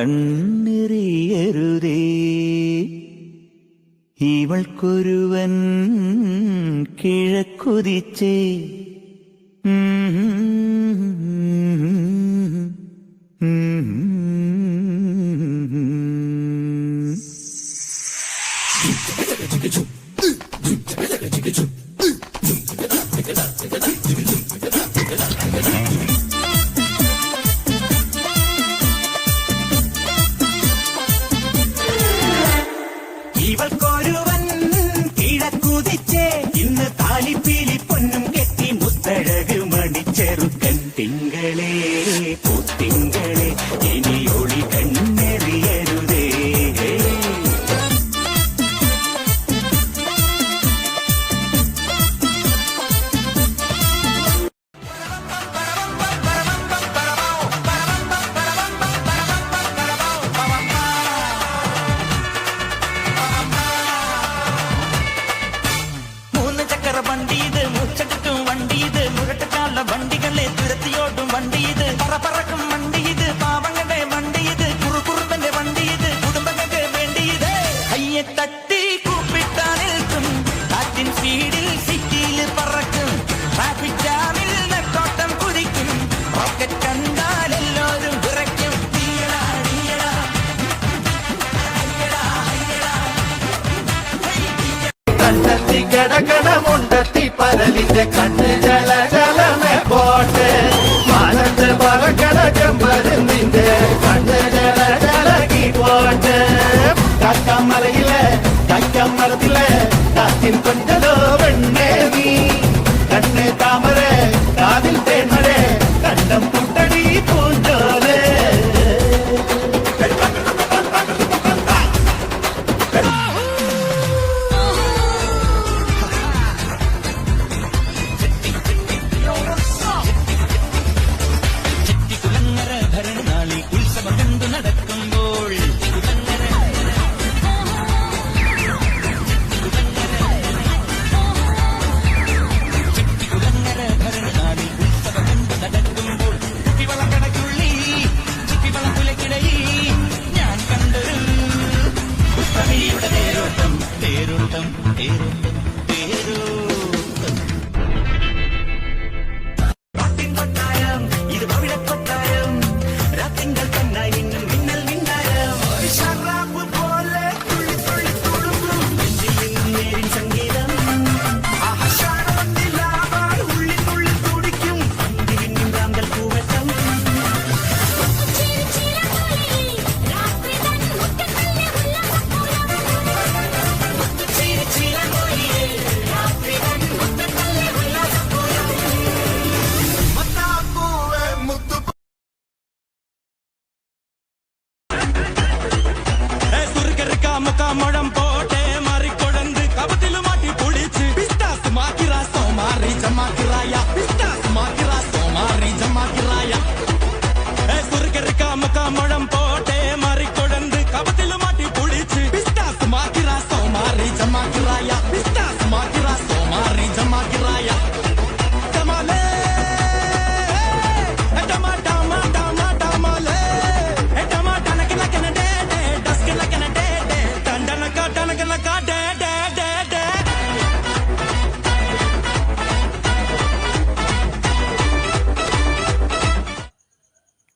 കണ്ണെറിയരുതേ. ഇവൾക്കൊരുവൻ കിഴക്കുതിച്ചേ. ഇവൾക്കൊരുവൻ തിങ്കളേ പൂത്തിങ്കളെ பரலிந்த கண்ணு.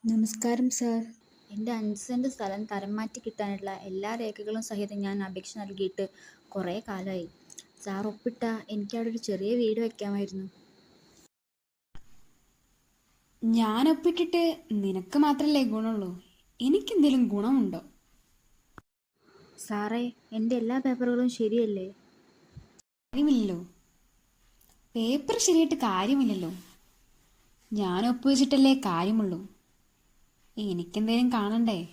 നമസ്കാരം സാർ എന്റെ അഞ്ച് സെന്റ് സ്ഥലം തരം മാറ്റി കിട്ടാനുള്ള എല്ലാ രേഖകളും സഹിതം ഞാൻ അപേക്ഷ നൽകിയിട്ട് കുറേ കാലമായി സാർ ഒപ്പിട്ട എനിക്കവിടെ ഒരു ചെറിയ വീട് വെക്കാമായിരുന്നു. ഞാൻ ഒപ്പിട്ടിട്ട് നിനക്ക് മാത്രല്ലേ ഗുണമുള്ളൂ? എനിക്കെന്തെങ്കിലും ഗുണമുണ്ടോ? സാറേ എന്റെ എല്ലാ പേപ്പറുകളും ശരിയല്ലേ? കാര്യമില്ലല്ലോ. പേപ്പർ ശരിയായിട്ട് കാര്യമില്ലല്ലോ. ഞാൻ ഒപ്പുവെച്ചിട്ടല്ലേ കാര്യമുള്ളൂ. എനിക്കെന്തേലും കാണണ്ടേ?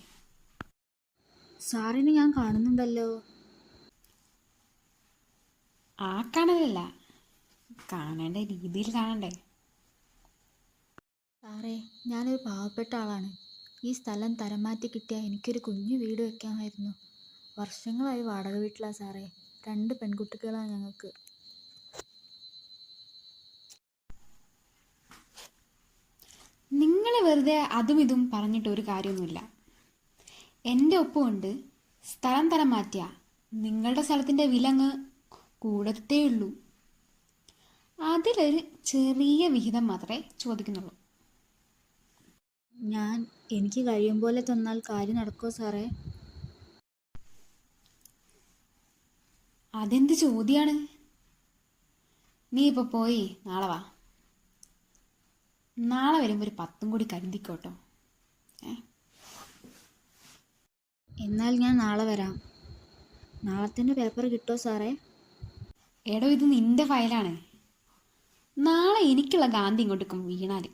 സാറിന് ഞാൻ കാണുന്നുണ്ടല്ലോ. ആ കാണലല്ല. കാണേണ്ട രീതിയിൽ കാണണ്ടേ? സാറേ ഞാനൊരു പാവപ്പെട്ട ആളാണ്. ഈ സ്ഥലം തരം മാറ്റി കിട്ടിയാൽ എനിക്കൊരു കുഞ്ഞു വീട് വെക്കാമായിരുന്നു. വർഷങ്ങളായി വാടക വീട്ടിലാണ് സാറേ. രണ്ട് പെൺകുട്ടികളാണ് ഞങ്ങൾക്ക്. നിങ്ങളെ വെറുതെ അതും ഇതും പറഞ്ഞിട്ട് ഒരു കാര്യമൊന്നുമില്ല. എന്റെ ഒപ്പമുണ്ട്. സ്ഥലം തരം മാറ്റിയ നിങ്ങളുടെ സ്ഥലത്തിന്റെ വില അങ്ങ് കൂടത്തേ ഉള്ളൂ അതിലൊരു ചെറിയ വിഹിതം മാത്രമേ ചോദിക്കുന്നുള്ളൂ. ഞാൻ എനിക്ക് കഴിയും പോലെ തന്നാൽ കാര്യം നടക്കുമോ സാറേ? അതെന്ത് ചോദ്യമാണ് നീ ഇപ്പോൾ പോയി നാളെ വാ. നാളെ വരുമ്പോൾ ഒരു പത്തും കൂടി കരുതിക്കോട്ടോ. എന്നാൽ ഞാൻ നാളെ വരാം. നാളത്തിന്റെ പേപ്പർ കിട്ടോ സാറേ? എടോ ഇത് നിന്റെ ഫയലാണ്. നാളെ എനിക്കുള്ള ഗാന്ധി ഇങ്ങോട്ടേക്കും വീണാൽ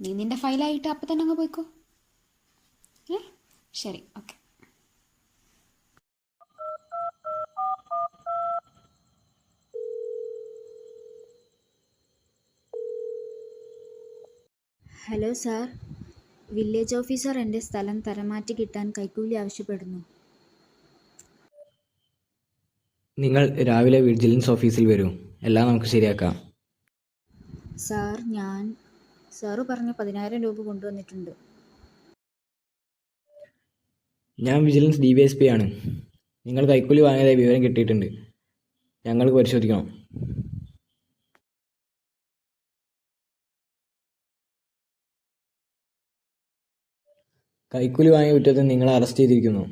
നീ നിന്റെ ഫയലായിട്ട് അപ്പൊ തന്നെ അങ്ങ് പോയിക്കോ. ഏ? ശരി okay. Hello sir. Village officer എന്റെ സ്ഥലം തരമാറ്റി കിട്ടാൻ കൈക്കൂലി ആവശ്യപ്പെടുന്നു. നിങ്ങൾ രാവിലെ വിജിലൻസ് ഓഫീസിൽ വരൂ. എല്ലാം നമുക്ക് ശരിയാക്കാം. സാർ ഞാൻ സാറ് പറഞ്ഞ പതിനായിരം രൂപ കൊണ്ടുവന്നിട്ടുണ്ട്. ഞാൻ vigilance D V S P ആണ്. നിങ്ങൾ കൈക്കൂലി വാങ്ങിയതായി വിവരം കിട്ടിയിട്ടുണ്ട്. ഞങ്ങൾക്ക് പരിശോധിക്കണം. കൈക്കൂലി വാങ്ങിയ കുറ്റത്തിന് നിങ്ങളെ അറസ്റ്റ് ചെയ്തിരിക്കുന്നു.